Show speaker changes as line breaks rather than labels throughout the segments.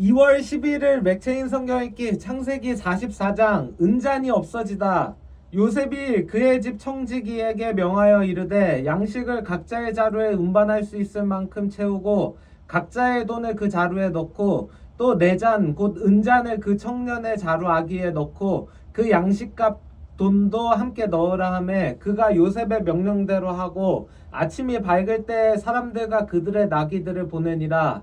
2월 11일 맥체인 성경 읽기 창세기 44장 은잔이 없어지다. 요셉이 그의 집 청지기에게 명하여 이르되 양식을 각자의 자루에 운반할 수 있을 만큼 채우고 각자의 돈을 그 자루에 넣고 또 내 잔 곧 은잔을 그 청년의 자루 아기에 넣고 그 양식값 돈도 함께 넣으라 하매 그가 요셉의 명령대로 하고 아침이 밝을 때 사람들과 그들의 나귀들을 보내니라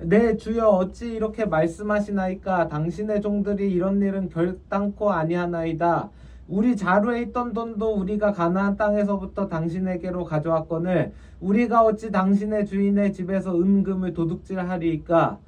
내 주여 어찌 이렇게 말씀하시나이까? 당신의 종들이 이런 일은 결단코 아니하나이다. 우리 자루에 있던 돈도 우리가 가나안 땅에서부터 당신에게로 가져왔거늘 우리가 어찌 당신의 주인의 집에서 은금을 도둑질하리이까?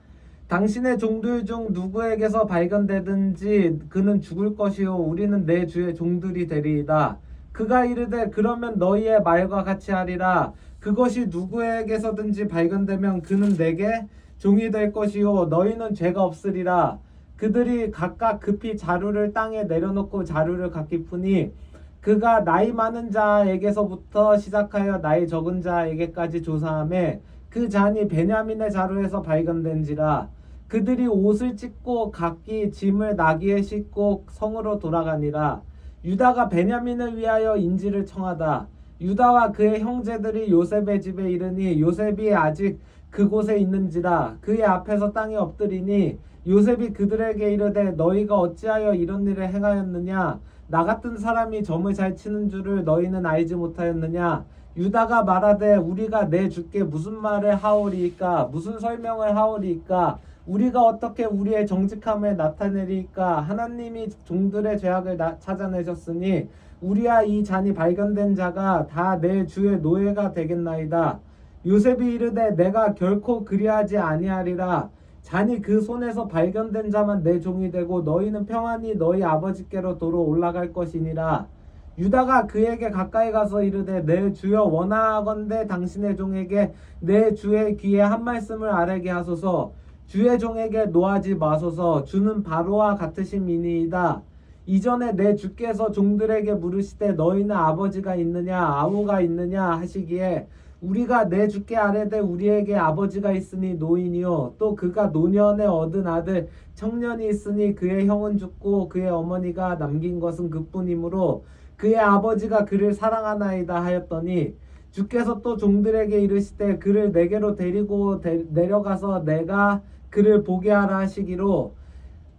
당신의 종들 중 누구에게서 발견되든지 그는 죽을 것이요 우리는 내 주의 종들이 되리이다. 그가 이르되 그러면 너희의 말과 같이 하리라. 그것이 누구에게서든지 발견되면 그는 내게 종이 될 것이요 너희는 죄가 없으리라. 그들이 각각 급히 자루를 땅에 내려놓고 자루를 갖기 푸니 그가 나이 많은 자에게서부터 시작하여 나이 적은 자에게까지 조사함에 그 잔이 베냐민의 자루에서 발견된지라. 그들이 옷을 찢고 각기 짐을 나귀에 싣고 성으로 돌아가니라. 유다가 베냐민을 위하여 인지를 청하다 유다와 그의 형제들이 요셉의 집에 이르니 요셉이 아직 그곳에 있는지라 그의 앞에서 땅에 엎드리니 요셉이 그들에게 이르되 너희가 어찌하여 이런 일을 행하였느냐? 나 같은 사람이 점을 잘 치는 줄을 너희는 알지 못하였느냐? 유다가 말하되 우리가 내 주께 무슨 말을 하오리이까? 무슨 설명을 하오리이까? 우리가 어떻게 우리의 정직함을 나타내리이까? 하나님이 종들의 죄악을 나- 찾아내셨으니 우리와 이 잔이 발견된 자가 다 내 주의 노예가 되겠나이다. 요셉이 이르되 내가 결코 그리하지 아니하리라. 잔이 그 손에서 발견된 자만 내 종이 되고 너희는 평안히 너희 아버지께로 도로 올라갈 것이니라. 유다가 그에게 가까이 가서 이르되 내 주여 원하건대 당신의 종에게 내 주의 귀에 한 말씀을 아뢰게 하소서. 주의 종에게 노하지 마소서. 주는 바로와 같으심이니이다 이전에 내 주께서 종들에게 물으시되 너희는 아버지가 있느냐 아우가 있느냐 하시기에 우리가 내 주께 아뢰되 우리에게 아버지가 있으니 노인이요. 또 그가 노년에 얻은 아들 청년이 있으니 그의 형은 죽고 그의 어머니가 남긴 것은 그뿐이므로 그의 아버지가 그를 사랑하나이다 하였더니 주께서 또 종들에게 이르시되 그를 내게로 데리고 데- 내려가서 내가 그를 보게 하라 하시기로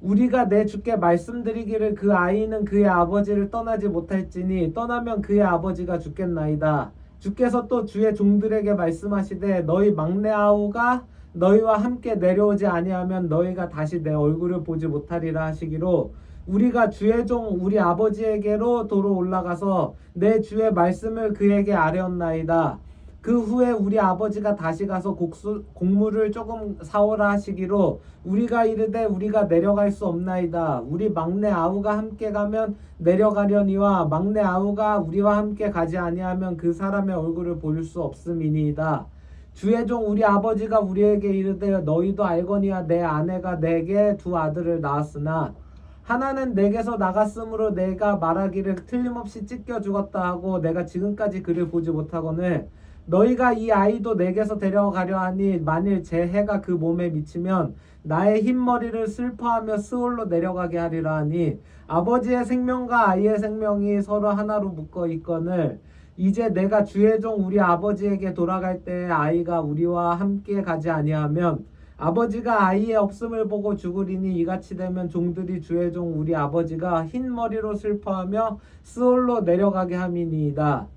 우리가 내 주께 말씀드리기를 그 아이는 그의 아버지를 떠나지 못할지니 떠나면 그의 아버지가 죽겠나이다. 주께서 또 주의 종들에게 말씀하시되 너희 막내 아우가 너희와 함께 내려오지 아니하면 너희가 다시 내 얼굴을 보지 못하리라 하시기로 우리가 주의 종 우리 아버지에게로 도로 올라가서 내 주의 말씀을 그에게 아뢰었나이다. 그 후에 우리 아버지가 다시 가서 곡수, 곡물을 조금 사오라 하시기로 우리가 이르되 우리가 내려갈 수 없나이다. 우리 막내 아우가 함께 가면 내려가려니와 막내 아우가 우리와 함께 가지 아니하면 그 사람의 얼굴을 볼 수 없음이니이다. 주의 종 우리 아버지가 우리에게 이르되 너희도 알거니와 내 아내가 내게 두 아들을 낳았으나 하나는 내게서 나갔으므로 내가 말하기를 틀림없이 찢겨 죽었다 하고 내가 지금까지 그를 보지 못하거늘 너희가 이 아이도 내게서 데려가려 하니 만일 제 해가 그 몸에 미치면 나의 흰머리를 슬퍼하며 스올로 내려가게 하리라 하니 아버지의 생명과 아이의 생명이 서로 하나로 묶어 있거늘 이제 내가 주의 종 우리 아버지에게 돌아갈 때 아이가 우리와 함께 가지 아니하면 아버지가 아이의 없음을 보고 죽으리니 이같이 되면 종들이 주의 종 우리 아버지가 흰 머리로 슬퍼하며 스올로 내려가게 함이니이다.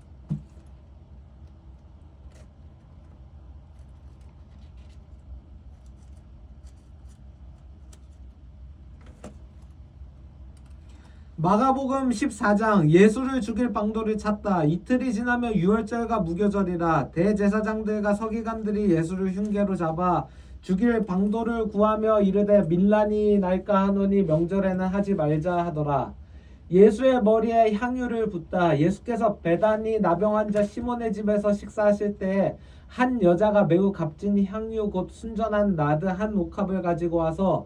마가복음 14장 예수를 죽일 방도를 찾다. 이틀이 지나면 유월절과 무교절이라 대제사장들과 서기관들이 예수를 흉계로 잡아 죽일 방도를 구하며 이르되 밀란이 날까 하노니 명절에는 하지 말자 하더라. 예수의 머리에 향유를 붓다. 예수께서 베다니 나병 환자 시몬의 집에서 식사하실 때에 한 여자가 매우 값진 향유 곧 순전한 나드 한 옥합을 가지고 와서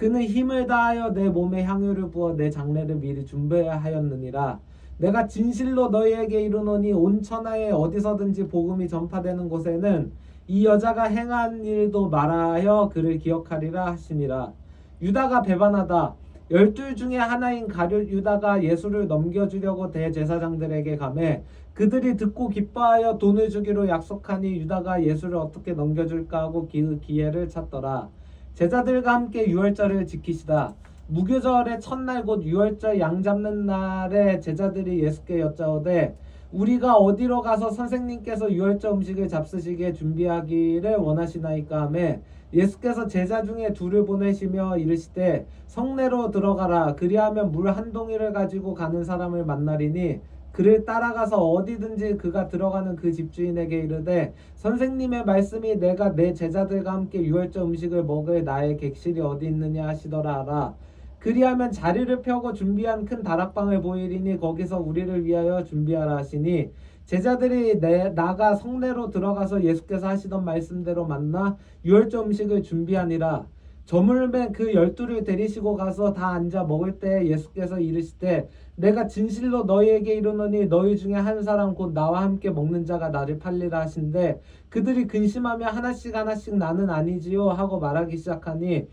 그는 힘을 다하여 내 몸에 향유를 부어 내 장례를 미리 준비하였느니라. 내가 진실로 너희에게 이르노니 온 천하에 어디서든지 복음이 전파되는 곳에는 이 여자가 행한 일도 말하여 그를 기억하리라 하시니라. 유다가 배반하다. 열둘 중에 하나인 가룟 유다가 예수를 넘겨주려고 대제사장들에게 가매 그들이 듣고 기뻐하여 돈을 주기로 약속하니 유다가 예수를 어떻게 넘겨줄까 하고 기, 기회를 찾더라 제자들과 함께 유월절을 지키시다. 무교절의 첫날 곧 유월절 양 잡는 날에 제자들이 예수께 여짜오되 우리가 어디로 가서 선생님께서 유월절 음식을 잡수시게 준비하기를 원하시나이까 하매 예수께서 제자 중에 둘을 보내시며 이르시되 성내로 들어가라. 그리하면 물 한 동이를 가지고 가는 사람을 만나리니 그를 따라가서 어디든지 그가 들어가는 그 집주인에게 이르되 선생님의 말씀이 내가 내 제자들과 함께 유월절 음식을 먹을 나의 객실이 어디 있느냐 하시더라 하라. 그리하면 자리를 펴고 준비한 큰 다락방을 보이리니 거기서 우리를 위하여 준비하라 하시니 제자들이 내, 나가 성내로 들어가서 예수께서 하시던 말씀대로 만나 유월절 음식을 준비하니라 저물매 그 열두를 데리시고 가서 다 앉아 먹을 때 예수께서 이르시되 내가 진실로 너희에게 이르노니 너희 중에 한 사람 곧 나와 함께 먹는 자가 나를 팔리라 하신데 그들이 근심하며 하나씩 하나씩 나는 아니지요 하고 말하기 시작하니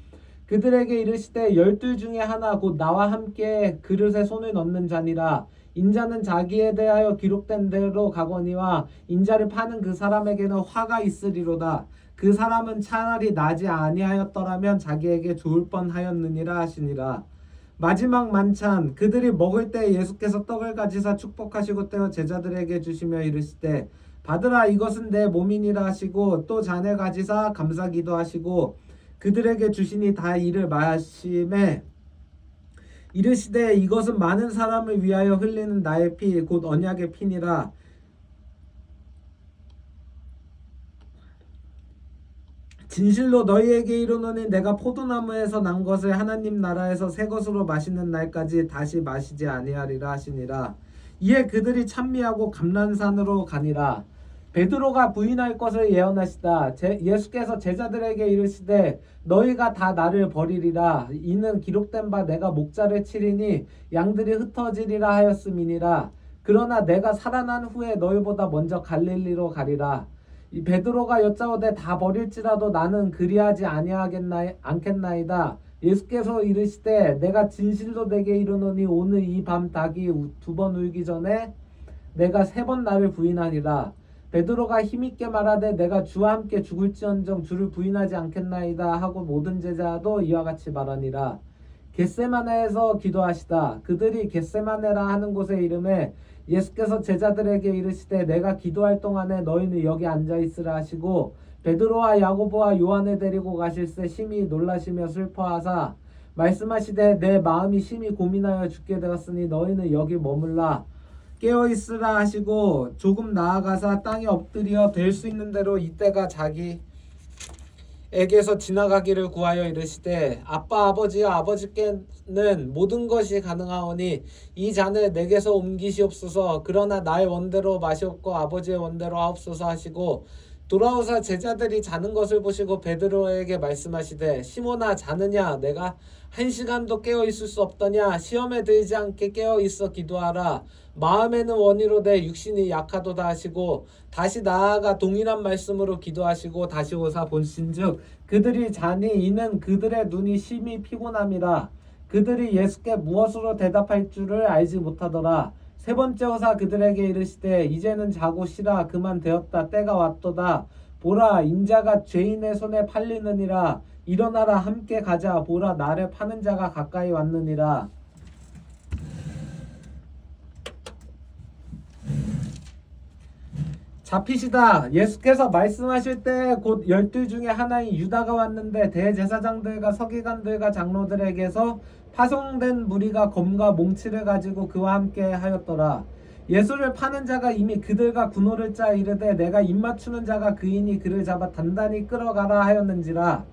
그들에게 이르시되 열둘 중에 하나 곧 나와 함께 그릇에 손을 넣는 자니라. 인자는 자기에 대하여 기록된 대로 가거니와 인자를 파는 그 사람에게는 화가 있으리로다 그 사람은 차라리 나지 아니하였더라면 자기에게 좋을 뻔하였느니라 하시니라. 마지막 만찬 그들이 먹을 때 예수께서 떡을 가지사 축복하시고 떼어 제자들에게 주시며 이르시되 받으라 이것은 내 몸이니라 하시고 또 잔을 가지사 감사기도 하시고 그들에게 주시니 다 이를 마심에 이르시되 이것은 많은 사람을 위하여 흘리는 나의 피 곧 언약의 피니라 진실로 너희에게 이르노니 내가 포도나무에서 난 것을 하나님 나라에서 새 것으로 마시는 날까지 다시 마시지 아니하리라 하시니라. 이에 그들이 찬미하고 감난산으로 가니라. 베드로가 부인할 것을 예언하시다. 제, 예수께서 제자들에게 이르시되 너희가 다 나를 버리리라. 이는 기록된 바 내가 목자를 치리니 양들이 흩어지리라 하였음이니라. 그러나 내가 살아난 후에 너희보다 먼저 갈릴리로 가리라 이 베드로가 여짜오되 다 버릴지라도 나는 그리하지 아니하겠나 않겠나이다. 예수께서 이르시되 내가 진실로 내게 이르노니 오늘 이 밤 닭이 두 번 울기 전에 내가 세 번 나를 부인하리라. 베드로가 힘있게 말하되 내가 주와 함께 죽을지언정 주를 부인하지 않겠나이다 하고 모든 제자도 이와 같이 말하니라. 겟세마네에서 기도하시다. 그들이 겟세마네라 하는 곳의 이름에 예수께서 제자들에게 이르시되 내가 기도할 동안에 너희는 여기 앉아 있으라 하시고 베드로와 야고보와 요한을 데리고 가실새 심히 놀라시며 슬퍼하사 말씀하시되 내 마음이 심히 고민하여 죽게 되었으니 너희는 여기 머물라 깨어 있으라 하시고 조금 나아가사 땅에 엎드려 될 수 있는 대로 이때가 자기 에게서 지나가기를 구하여 이르시되 아빠 아버지여 아버지께는 모든 것이 가능하오니 이 잔을 내게서 옮기시옵소서. 그러나 나의 원대로 마시옵고 아버지의 원대로 하옵소서 하시고 돌아오사 제자들이 자는 것을 보시고 베드로에게 말씀하시되 시몬아 자느냐? 내가 한 시간도 깨어 있을 수 없더냐? 시험에 들지 않게 깨어 있어 기도하라. 마음에는 원이로되 육신이 약하도다 하시고 다시 나아가 동일한 말씀으로 기도하시고 다시 오사 본신즉 그들이 자니 이는 그들의 눈이 심히 피곤함이라. 그들이 예수께 무엇으로 대답할 줄을 알지 못하더라 세 번째 오사 그들에게 이르시되 이제는 자고 쉬라 그만 되었다 때가 왔도다. 보라 인자가 죄인의 손에 팔리느니라. 일어나라 함께 가자. 보라 나를 파는 자가 가까이 왔느니라 잡히시다. 예수께서 말씀하실 때 곧 열둘 중에 하나인 유다가 왔는데 대제사장들과 서기관들과 장로들에게서 파송된 무리가 검과 몽치를 가지고 그와 함께 하였더라. 예수를 파는 자가 이미 그들과 군호를 짜 이르되 내가 입맞추는 자가 그이니 그를 잡아 단단히 끌어가라 하였는지라.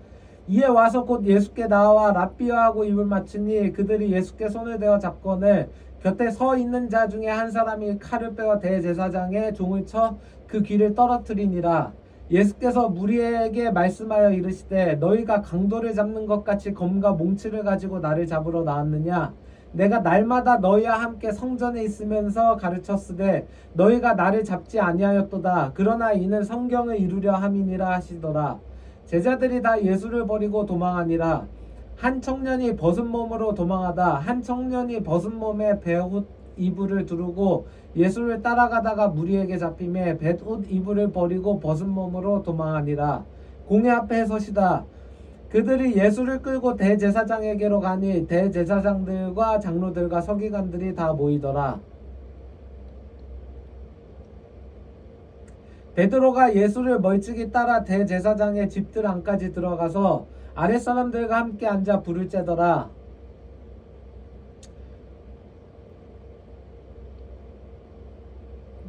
이에 와서 곧 예수께 나와 랍비어하고 입을 맞추니 그들이 예수께 손을 대어 잡거늘 곁에 서 있는 자 중에 한 사람이 칼을 빼어 대제사장의 종을 쳐 그 귀를 떨어뜨리니라. 예수께서 무리에게 말씀하여 이르시되 너희가 강도를 잡는 것 같이 검과 몽치를 가지고 나를 잡으러 나왔느냐? 내가 날마다 너희와 함께 성전에 있으면서 가르쳤으되 너희가 나를 잡지 아니하였도다. 그러나 이는 성경을 이루려 함이니라 하시더라. 제자들이 다 예수를 버리고 도망하니라. 한 청년이 벗은 몸으로 도망하다. 한 청년이 벗은 몸에 배옷 이불을 두르고 예수를 따라가다가 무리에게 잡힘에 배옷 이불을 버리고 벗은 몸으로 도망하니라. 공회 앞에 서시다. 그들이 예수를 끌고 대제사장에게로 가니 대제사장들과 장로들과 서기관들이 다 모이더라. 베드로가 예수를 멀찍이 따라 대제사장의 집들 안까지 들어가서 아랫사람들과 함께 앉아 불을 쬐더라.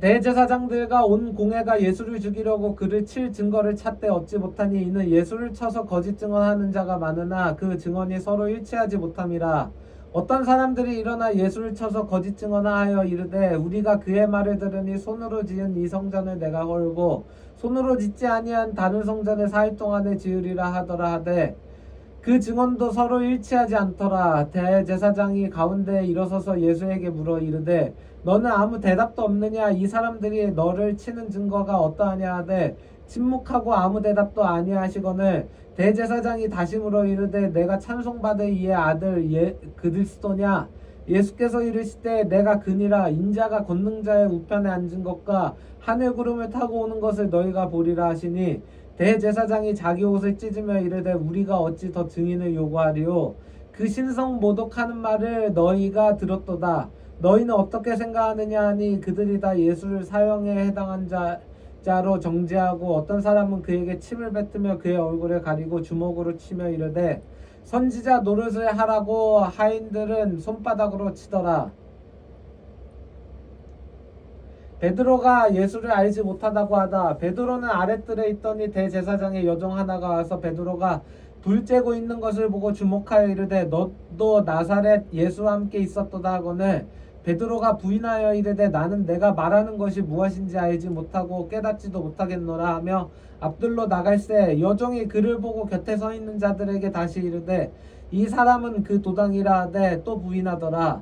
대제사장들과 온 공회가 예수를 죽이려고 그를 칠 증거를 찾되 얻지 못하니 이는 예수를 쳐서 거짓 증언하는 자가 많으나 그 증언이 서로 일치하지 못함이라. 어떤 사람들이 일어나 예수를 쳐서 거짓 증언하여 이르되 우리가 그의 말을 들으니 손으로 지은 이 성전을 내가 헐고 손으로 짓지 아니한 다른 성전을 사일 동안에 지으리라 하더라 하되 그 증언도 서로 일치하지 않더라. 대제사장이 가운데 일어서서 예수에게 물어 이르되 너는 아무 대답도 없느냐? 이 사람들이 너를 치는 증거가 어떠하냐 하되 침묵하고 아무 대답도 아니하시거늘 대제사장이 다시 물어 이르되 내가 찬송받을 이의 아들 예 그리스도냐? 예수께서 이르시되 내가 그니라. 인자가 권능자의 우편에 앉은 것과 하늘 구름을 타고 오는 것을 너희가 보리라 하시니 대제사장이 자기 옷을 찢으며 이르되 우리가 어찌 더 증인을 요구하리요 그 신성 모독하는 말을 너희가 들었도다 너희는 어떻게 생각하느냐 하니 그들이 다 예수를 사형에 해당한 자 자로 정죄하고 어떤 사람은 그에게 침을 뱉으며 그의 얼굴을 가리고 주먹으로 치며 이르되 선지자 노릇을 하라고 하인들은 손바닥으로 치더라. 베드로가 예수를 알지 못하다고 하다 베드로는 아랫뜰에 있더니 대제사장의 여종 하나가 와서 베드로가 불 쬐고 있는 것을 보고 주목하여 이르되 너도 나사렛 예수와 함께 있었도다 하거늘 베드로가 부인하여 이르되 나는 내가 말하는 것이 무엇인지 알지 못하고 깨닫지도 못하겠노라 하며 앞들로 나갈새 여종이 그를 보고 곁에 서 있는 자들에게 다시 이르되 이 사람은 그 도당이라 하되 또 부인하더라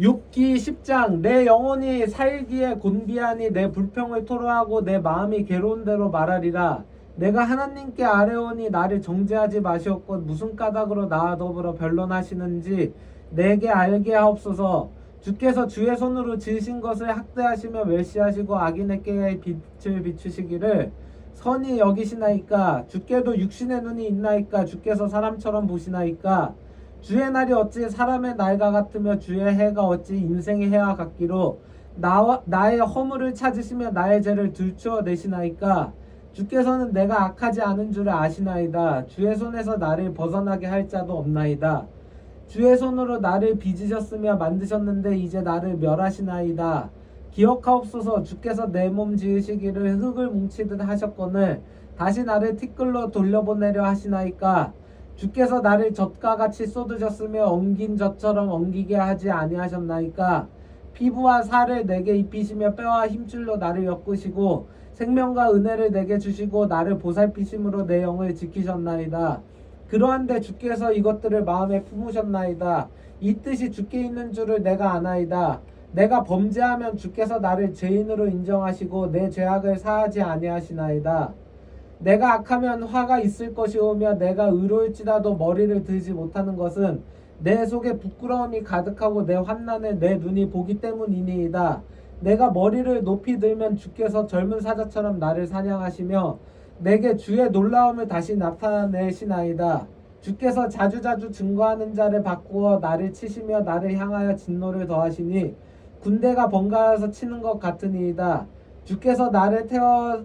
욥기 10장 내 영혼이 살기에 곤비하니 내 불평을 토로하고 내 마음이 괴로운 대로 말하리라. 내가 하나님께 아뢰오니 나를 정죄하지 마시옵고 무슨 까닭으로 나와 더불어 변론하시는지 내게 알게 하옵소서. 주께서 주의 손으로 지으신 것을 학대하시며 멸시하시고 악인에게 빛을 비추시기를 선이 여기시나이까? 주께도 육신의 눈이 있나이까? 주께서 사람처럼 보시나이까 주의 날이 어찌 사람의 날과 같으며 주의 해가 어찌 인생의 해와 같기로 나와 나의 허물을 찾으시며 나의 죄를 들추어 내시나이까? 주께서는 내가 악하지 않은 줄을 아시나이다. 주의 손에서 나를 벗어나게 할 자도 없나이다. 주의 손으로 나를 빚으셨으며 만드셨는데 이제 나를 멸하시나이다. 기억하옵소서. 주께서 내 몸 지으시기를 흙을 뭉치듯 하셨거늘 다시 나를 티끌로 돌려보내려 하시나이까 주께서 나를 젖과 같이 쏟으셨으며 엉긴 젖처럼 엉기게 하지 아니하셨나이까 피부와 살을 내게 입히시며 뼈와 힘줄로 나를 엮으시고 생명과 은혜를 내게 주시고 나를 보살피심으로 내 영을 지키셨나이다. 그러한데 주께서 이것들을 마음에 품으셨나이다. 이 뜻이 주께 있는 줄을 내가 아나이다. 내가 범죄하면 주께서 나를 죄인으로 인정하시고 내 죄악을 사하지 아니하시나이다. 내가 악하면 화가 있을 것이오며 내가 의로울지라도 머리를 들지 못하는 것은 내 속에 부끄러움이 가득하고 내 환난을 내 눈이 보기 때문이니이다. 내가 머리를 높이 들면 주께서 젊은 사자처럼 나를 사냥하시며 내게 주의 놀라움을 다시 나타내시나이다. 주께서 자주자주 증거하는 자를 바꾸어 나를 치시며 나를 향하여 진노를 더하시니 군대가 번갈아서 치는 것 같으니이다. 주께서 나를 태워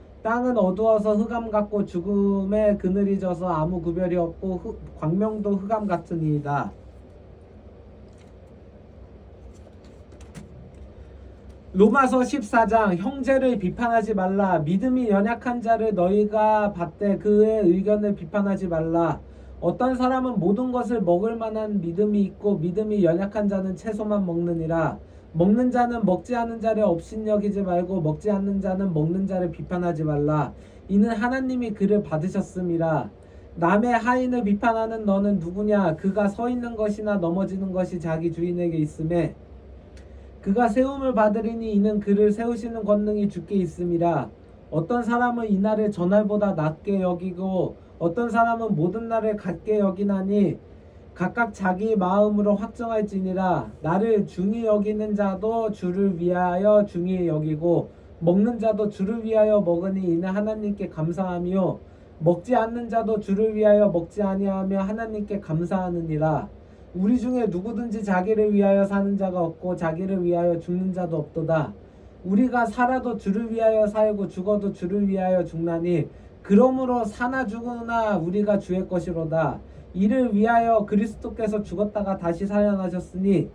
땅은 어두워서 흑암 같고 죽음의 그늘이 져서 아무 구별이 없고 흑- 광명도 흑암 같으니이다. 로마서 14장 형제를 비판하지 말라. 믿음이 연약한 자를 너희가 받되 그의 의견을 비판하지 말라. 어떤 사람은 모든 것을 먹을 만한 믿음이 있고 믿음이 연약한 자는 채소만 먹느니라 먹는 자는 먹지 않는 자를 업신여기지 말고 먹지 않는 자는 먹는 자를 비판하지 말라. 이는 하나님이 그를 받으셨음이라. 남의 하인을 비판하는 너는 누구냐? 그가 서 있는 것이나 넘어지는 것이 자기 주인에게 있음에 그가 세움을 받으리니 이는 그를 세우시는 권능이 주께 있음이라. 어떤 사람은 이날을 전날보다 낮게 여기고 어떤 사람은 모든 날을 같게 여기나니 각각 자기 마음으로 확정할지니라 나를 중히 여기는 자도 주를 위하여 중히 여기고 먹는 자도 주를 위하여 먹으니 이는 하나님께 감사하며 먹지 않는 자도 주를 위하여 먹지 아니하며 하나님께 감사하느니라 우리 중에 누구든지 자기를 위하여 사는 자가 없고 자기를 위하여 죽는 자도 없도다. 우리가 살아도 주를 위하여 살고 죽어도 주를 위하여 죽나니 그러므로 사나 죽으나 우리가 주의 것이로다. 이를 위하여 그리스도께서 죽었다가 다시 살아나셨으니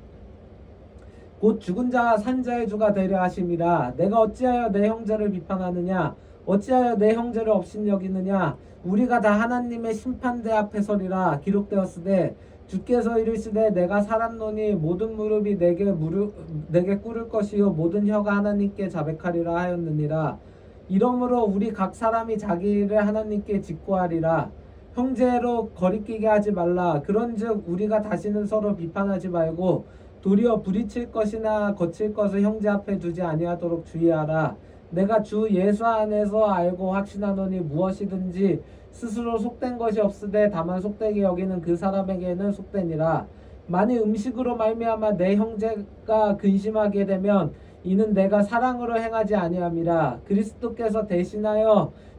곧 죽은 자와 산 자의 주가 되려 하심이라. 내가 어찌하여 내 형제를 비판하느냐? 어찌하여 내 형제를 업신여기느냐? 우리가 다 하나님의 심판대 앞에 서리라 기록되었으되 주께서 이르시되 내가 살았노니 모든 무릎이 내게 무릎 내게 꿇을 것이요 모든 혀가 하나님께 자백하리라 하였느니라. 이러므로 우리 각 사람이 자기 를 하나님께 직고하리라 형제로 거리끼게 하지 말라. 그런즉 우리가 다시는 서로 비판하지 말고 도리어 부딪힐 것이나 거칠 것을 형제 앞에 두지 아니하도록 주의하라. 내가 주 예수 안에서 알고 확신하노니 무엇이든지 스스로 속된 것이 없으되 다만 속되게 여기는 그 사람에게는 속되니라. 만일 음식으로 말미암아 내 형제가 근심하게 되면 이는 내가 사랑으로 행하지 아니함이라. 그리스도께서 대신하여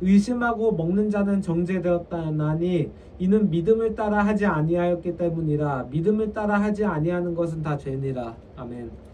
의심하고 먹는 자는 정죄되었다나니 이는 믿음을 따라 하지 아니하였기 때문이라 믿음을 따라 하지 아니하는 것은 다 죄니라 아멘.